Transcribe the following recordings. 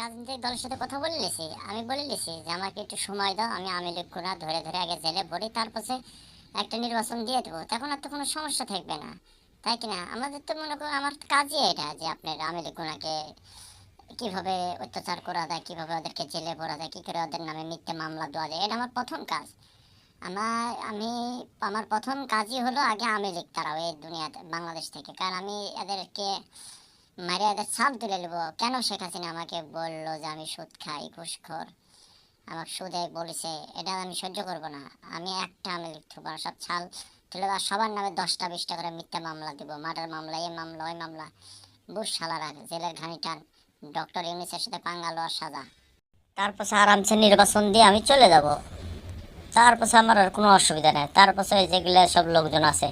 রাজনৈতিক দলের সাথে কথা বলে আমি বলে নিছি যে আমাকে একটু সময় দাও, আমি আমি লোকরা ধরে ধরে আগে জেলে ভরি তারপরে একটা নির্বাচন দিয়ে দেবো। তখন আর তো কোনো সমস্যা থাকবে না, তাই কিনা? আমাদের তো মনে করো, আমার কাজই এটা যে আপনার আমি লোকনাকে কীভাবে অত্যাচার করা যায়, কীভাবে ওদেরকে জেলে ভরা যায়, কি করে ওদের নামে মিথ্যে মামলা দেওয়া যায়, এটা আমার প্রথম কাজ। আমার, আমি, আমার প্রথম কাজই হলো আগে আমি লিখ তারাও এই দুনিয়াতে, বাংলাদেশ থেকে, কারণ আমি এদেরকে মারে এদের ছাপ তুলে নেব। কেন শেখ হাসিনা আমাকে বলল যে আমি সুদ খাই, ঘুষখোর? আমাকে সুদে বলেছে, এটা আমি সহ্য করব না। আমি একটা আমি লিখতে পারব সব ছাল তুলে দেওয়া, সবার নামে দশটা বিশটা করে মিথ্যা মামলা দিব, মার্ডার মামলা, এই মামলা, ওই মামলা। বুশ সালারা জেলের ঘানি টান ডক্টর ইউনিসের সাথে পাঙ্গা লওয়ার সাজা। তারপর আরামসে নির্বাচন দিয়ে আমি চলে যাব। তারপর আমার আর কোনো অসুবিধা নেই। তারপর যেগুলো সব লোকজন আছে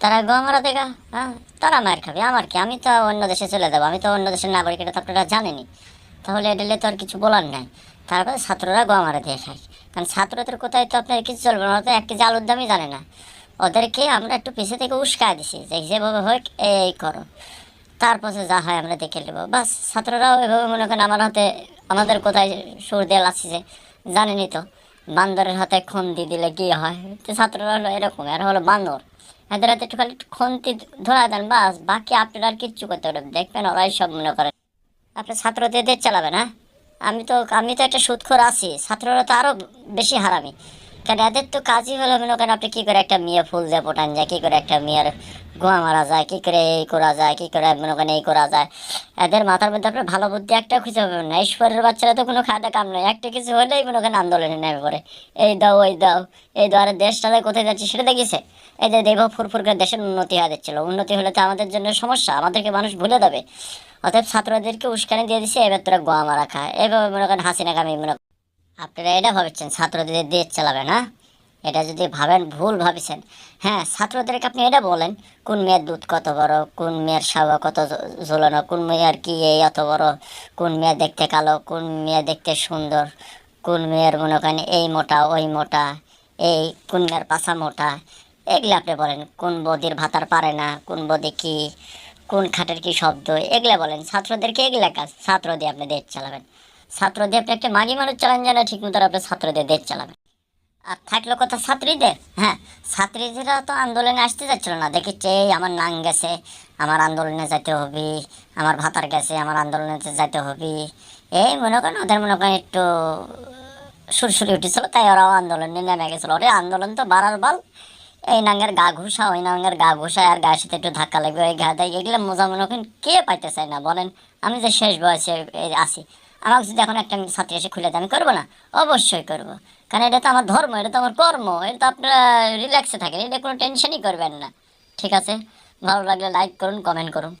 তারা গোমারা দেখা হ্যাঁ? তারা মার খাবে, আমার কি? আমি তো অন্য দেশে চলে যাব, আমি তো অন্য দেশের নাগরিক, এটা তো আপনারা জানেনি তাহলে এডেলে তো আর কিছু বলার নাই। তারপরে ছাত্ররা গোমারা দিয়ে খায় কারণ ছাত্রদের কোথায় তো আপনার কিছু চলবে না তো এক কেজি আলুর দামই জানে না। ওদেরকে আমরা একটু পিছে থেকে উস্কায় দিছি, যে যেভাবে হোক এই করো। তারপরে যা হয় আমরা দেখে নেব। বাস, ছাত্ররাও এভাবে মনে করেন আমার হাতে, আমাদের কোথায় সুর দিয়ে লাগছে জানেনি তো, বান্দরের হাতে খুন দিয়ে দিলে কি হয়? তো ছাত্ররা হলো এরকম আর হলো বান্দর। হাতে একটু খালি খন্তি ধরা দেন, বাস। বাকি আপনারা আর কিচ্ছু করতে পারবেন দেখবেন ওরাই সব মনে করেন আপনি ছাত্রদের চালাবেন হ্যাঁ? আমি তো আমি তো একটা সুৎখর আছি। ছাত্ররা তো আরও বেশি হারামি। কারণ এদের তো কাজই হলো, মনে করেন আপনি কী করে একটা মেয়ে ফুল দিয়ে ফোটান যায়, কী করে একটা মেয়ের গোয়া মারা যায়, কী করে এই করা যায়, কী করে মনে করেন এই করা যায়। এদের মাথার মধ্যে আপনার ভালো বুদ্ধি একটা খুঁজে পাবেন না। ঈশ্বরের বাচ্চারা তো কোনো খাওয়া কাম নেই। একটা কিছু হলেই মনে করেন আন্দোলনে নেমে পড়ে। এই দাও, ওই দাও, এই দাও, আরে দেশটা কোথায় যাচ্ছে সেটা দেখেছে এই যে দেখব ফুরফুর করে দেশের উন্নতি হয়ে যাচ্ছিল উন্নতি হলে তো আমাদের জন্য সমস্যা, আমাদেরকে মানুষ ভুলে দেবে অতএব ছাত্রদেরকে উস্কানি দিয়ে দিছে, এবার তোরা গোয়া মারা খায় এভাবে মনে করেন হাসিনা কামি মনে। আপনারা এটা ভাবছেন, ছাত্রদের দেশ চালাবে না? এটা যদি ভাবেন, ভুল ভাবিছেন। হ্যাঁ ছাত্রদেরকে আপনি এটা বলেন, কোন মেয়ের দুধ কত বড়, কোন মেয়ের সাবা কত ঝোলানো, কোন মেয়ের কি এই অত বড়, কোন মেয়ে দেখতে কালো, কোন মেয়ে দেখতে সুন্দর, কোন মেয়ের মনে করেন এই মোটা, ওই মোটা, এই কোন মেয়ের পাশা মোটা, এগুলো আপনি বলেন, কোন বদির ভাতার পারে না, কোন বদি কি, কোন খাটের কি শব্দ, এগুলা বলেন। ছাত্রদেরকে এগুলা কাজ, ছাত্র দিয়ে আপনি দেশ চালাবেন। ছাত্র দিয়ে আপনি একটা মাগি মানুষ চালান জানা ঠিক মতো আপনি ছাত্রদের দেশ চালাবেন। আর থাকল কথা ছাত্রীদের হ্যাঁ ছাত্রীদেরা তো আন্দোলনে আসতে যাচ্ছিল না, দেখেছে আমার নাং গেছে, আমার আন্দোলনে যেতে হবে, আমার ভাতার গেছে, আমার আন্দোলনে যেতে হবে। এই মনে করেন, ওদের মনে করেন একটু সুরসুরি উঠেছিল, তাই ওরাও আন্দোলনে নেমে গেছিল। ওরে, আন্দোলন তো বাড়ার বল। এই নাঙ্গের গা ঘুষা, ওই নাঙ্গের গা ঘুষা আর গায়ের সাথে একটু ধাক্কা লাগবে ওই ঘা দেয়, এগুলো মজা মনে করেন কে পাইতে চায় না, বলেন, আমি যে শেষ বয়সে আছি। আমাকে যদি এখন একটা ছাত্রী এসে খুলে দেন করব না? অবশ্যই করব। কারণ এটা তো আমার ধর্ম, এটা তো আমার কর্ম, এটা তো আপনারা রিল্যাক্সে থাকেন, এটা কোনো টেনশনই করবেন না। ঠিক আছে? ভালো লাগলে লাইক করুন কমেন্ট করুন।